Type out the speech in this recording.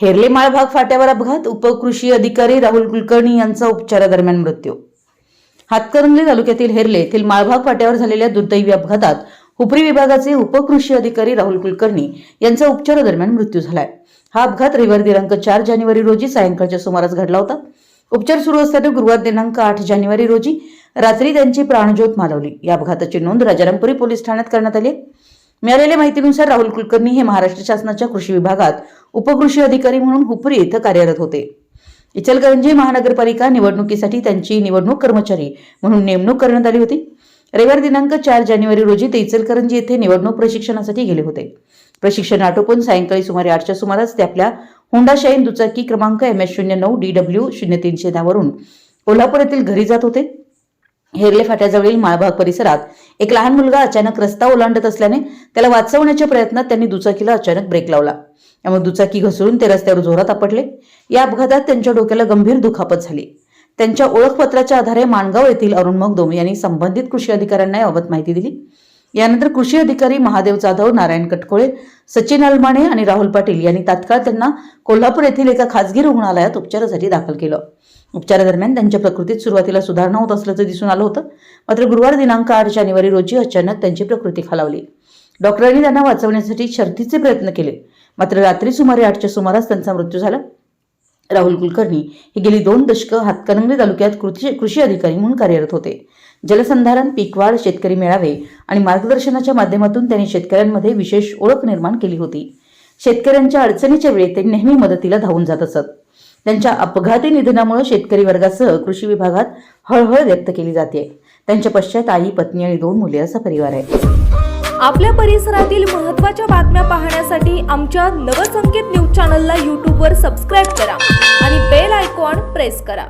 हेरले माळभाग फाट्यावर अपघात उपकृषी अधिकारी राहुल कुलकर्णी यांचा उपचारादरम्यान मृत्यू. हातकरंगले तालुक्यातील हेरले येथील माळभाग फाट्यावर झालेल्या दुर्दैवी अपघातात हुपरी विभागाचे उपकृषी अधिकारी राहुल कुलकर्णी यांचा उपचारादरम्यान मृत्यू झालाय. हा अपघात रविवार दिनांक चार जानेवारी रोजी सायंकाळच्या सुमारास घडला होता. उपचार सुरू असताना गुरुवार दिनांक आठ जानेवारी रोजी रात्री त्यांची प्राणज्योत मालवली. या अपघाताची नोंद राजारामपुरी पोलीस ठाण्यात करण्यात आली मिळालेल्या माहितीनुसार राहुल कुलकर्णी हे महाराष्ट्र शासनाच्या कृषी विभागात उपकृषी अधिकारी म्हणून हुपरी इथं कार्यरत होते. इचलकरंजी महानगरपालिका निवडणुकीसाठी त्यांची निवडणूक कर्मचारी म्हणून नेमणूक करण्यात आली होती. रविवार दिनांक चार जानेवारी रोजी ते इचलकरंजी येथे निवडणूक प्रशिक्षणासाठी गेले होते. प्रशिक्षण आटोपून सायंकाळी सुमारे आठच्या सुमारास ते आपल्या होंडा शाईन दुचाकी क्रमांक एम एस शून्य नऊ डी डब्ल्यू शून्य तीनशे दहावरून कोल्हापूर येथील घरी जात होते. हेरले फाट्याजवळील माळभाग परिसरात एक लहान मुलगा अचानक रस्ता ओलांडत असल्याने त्याला वाचवण्याच्या प्रयत्नात त्यांनी दुचाकीला अचानक ब्रेक लावला. त्यामुळे दुचाकी घसरून ते रस्त्यावर जोरात आपटले. या अपघातात त्यांच्या डोक्याला गंभीर दुखापत झाली. त्यांच्या ओळखपत्राच्या आधारे माणगाव येथील अरुण मगदोम यांनी संबंधित कृषी अधिकाऱ्यांना याबाबत माहिती दिली. यानंतर कृषी अधिकारी महादेव जाधव नारायण कटकोळे सचिन अलमाणे आणि राहुल पाटील यांनी तात्काळ त्यांना कोल्हापूर येथील एका खासगी रुग्णालयात उपचारासाठी दाखल केलं. उपचारादरम्यान त्यांच्या प्रकृतीत सुरुवातीला सुधारणा होत असल्याचं दिसून आलं होतं. मात्र गुरुवार दिनांक आठ जानेवारी रोजी अचानक त्यांची प्रकृती खालावली. डॉक्टरांनी त्यांना वाचवण्यासाठी शर्थीचे प्रयत्न केले. मात्र रात्री सुमारे आठच्या सुमारास त्यांचा मृत्यू झाला. राहुल कुलकर्णी हे गेली दोन दशकं हातकणंगले तालुक्यात कृषी कृषी अधिकारी म्हणून कार्यरत होते. जलसंधारण पीकवाढ शेतकरी मेळावे आणि मार्गदर्शनाच्या माध्यमातून त्यांनी शेतकऱ्यांमध्ये विशेष ओळख निर्माण केली होती. शेतकऱ्यांच्या अडचणीच्या वेळी ते नेहमी मदतीला धावून जात असत. त्यांच्या अपघाती निधनामुळे शेतकरी वर्गासह कृषी विभागात हळहळ व्यक्त केली जाते. त्यांच्या पश्चात आई पत्नी आणि दोन मुले असा परिवार आहे. आपल्या परिसरातील महत्त्वाच्या बातम्या पाहण्यासाठी आमच्या नवसंकेत न्यूज चॅनलला यूट्यूबवर सबस्क्राईब करा आणि बेल आयकॉन प्रेस करा.